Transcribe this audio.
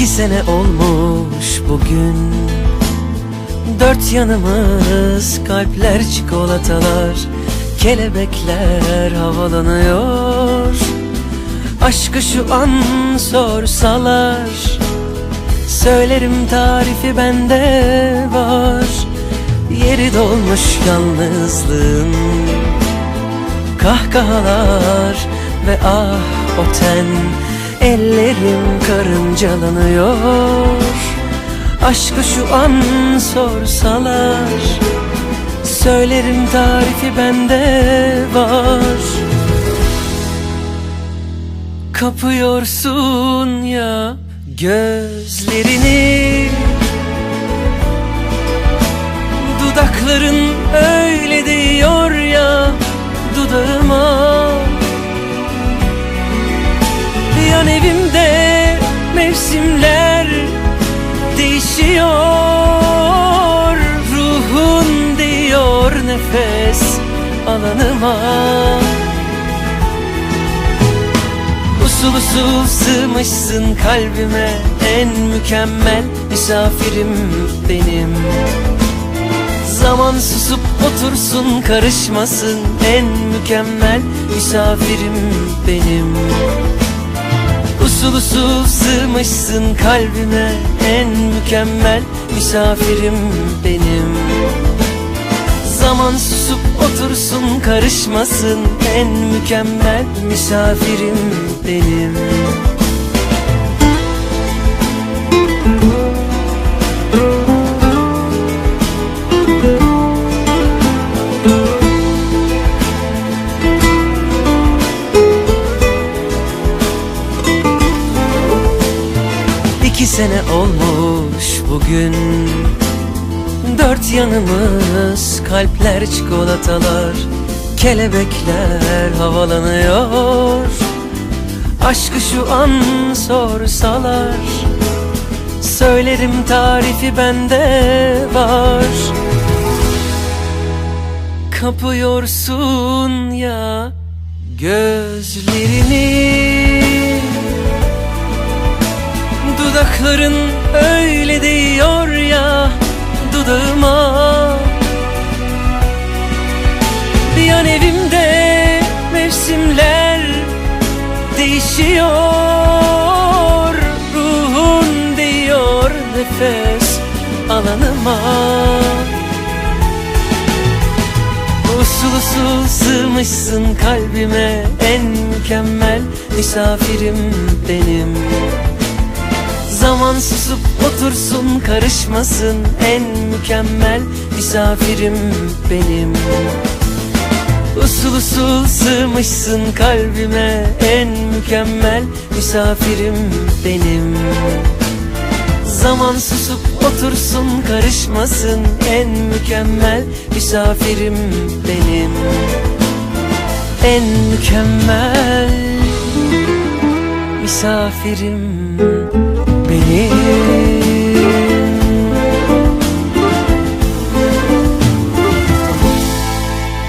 İki sene olmuş bugün. Dört yanımız kalpler çikolatalar Kelebekler havalanıyor. Aşkı şu an sorsalar Söylerim tarifi bende var. Yeri dolmuş yalnızlığın Kahkahalar ve ah o ten Ellerim karıncalanıyor. Aşkı şu an sorsalar Söylerim tarifi bende var. Kapıyorsun ya gözlerini Dudakların nefes alanıma. Usul usul sığmışsın kalbime En mükemmel misafirim benim. Zaman susup otursun karışmasın En mükemmel misafirim benim. Usul usul sığmışsın kalbime En mükemmel misafirim benim Zaman susup otursun karışmasın. En mükemmel misafirim benim. İki sene olmuş bugün Dört yanımız kalpler çikolatalar Kelebekler havalanıyor. Aşkı şu an sorsalar Söylerim tarifi bende var. Kapıyorsun ya gözlerini Dudakların öyle nefes alanıma. Usul usul sığmışsın kalbime En mükemmel misafirim benim. Zaman susup otursun karışmasın En mükemmel misafirim benim. Usul usul sığmışsın kalbime En mükemmel misafirim benim Zaman susup otursun karışmasın. En mükemmel misafirim benim. En mükemmel misafirim